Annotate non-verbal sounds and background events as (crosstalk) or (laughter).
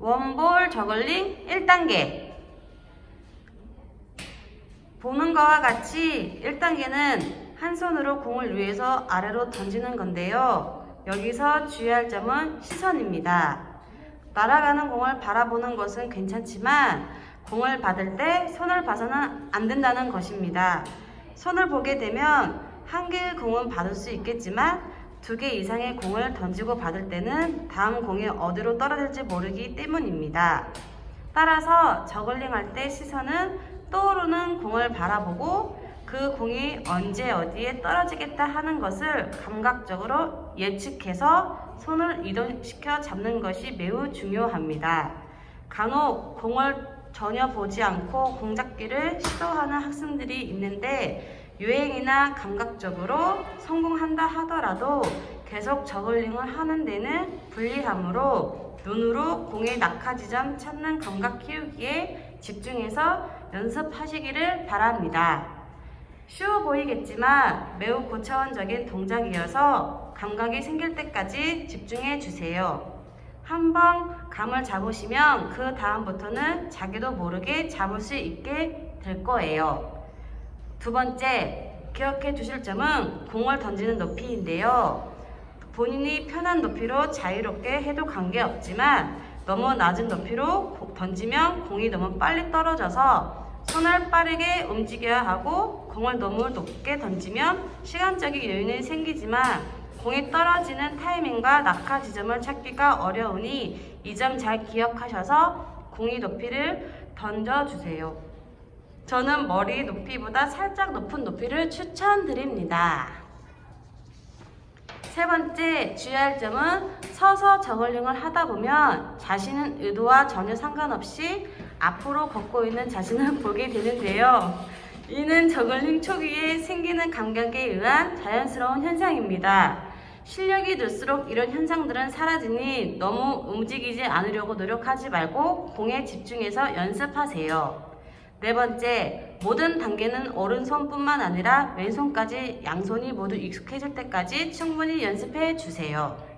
원볼 저글링 1단계 보는 거와 같이 1단계는 한 손으로 공을 위에서 아래로 던지는 건데요. 여기서 주의할 점은 시선입니다. 날아가는 공을 바라보는 것은 괜찮지만 공을 받을 때 손을 봐서는 안 된다는 것입니다. 손을 보게 되면 한 개의 공은 받을 수 있겠지만 두 개 이상의 공을 던지고 받을 때는 다음 공이 어디로 떨어질지 모르기 때문입니다. 따라서 저글링 할 때 시선은 떠오르는 공을 바라보고 그 공이 언제 어디에 떨어지겠다 하는 것을 감각적으로 예측해서 손을 이동시켜 잡는 것이 매우 중요합니다. 간혹 공을 전혀 보지 않고 공잡기를 시도하는 학생들이 있는데 유행이나 감각적으로 성공한다 하더라도 계속 저글링을 하는 데는 불리하므로 눈으로 공의 낙하 지점 찾는 감각 키우기에 집중해서 연습하시기를 바랍니다. 쉬워 보이겠지만 매우 고차원적인 동작이어서 감각이 생길 때까지 집중해 주세요. 한번 감을 잡으시면 그 다음부터는 자기도 모르게 잡을 수 있게 될 거예요. 두 번째, 기억해 두실 점은 공을 던지는 높이인데요. 본인이 편한 높이로 자유롭게 해도 관계없지만 너무 낮은 높이로 고- 던지면 공이 너무 빨리 떨어져서 손을 빠르게 움직여야 하고 공을 너무 높게 던지면 시간적인 여유는 생기지만 공이 떨어지는 타이밍과 낙하 지점을 찾기가 어려우니 이 점 잘 기억하셔서 공이 높이를 던져주세요. 저는 머리 높이보다 살짝 높은 높이를 추천드립니다. 세 번째 주의할 점은 서서 저글링을 하다 보면 자신은 의도와 전혀 상관없이 앞으로 걷고 있는 자신을 (laughs) 보게 되는데요. 이는 저글링 초기에 생기는 감각에 의한 자연스러운 현상입니다. 실력이 늘수록 이런 현상들은 사라지니 너무 움직이지 않으려고 노력하지 말고 공에 집중해서 연습하세요. 네 번째, 모든 단계는 오른손뿐만 아니라 왼손까지 양손이 모두 익숙해질 때까지 충분히 연습해 주세요.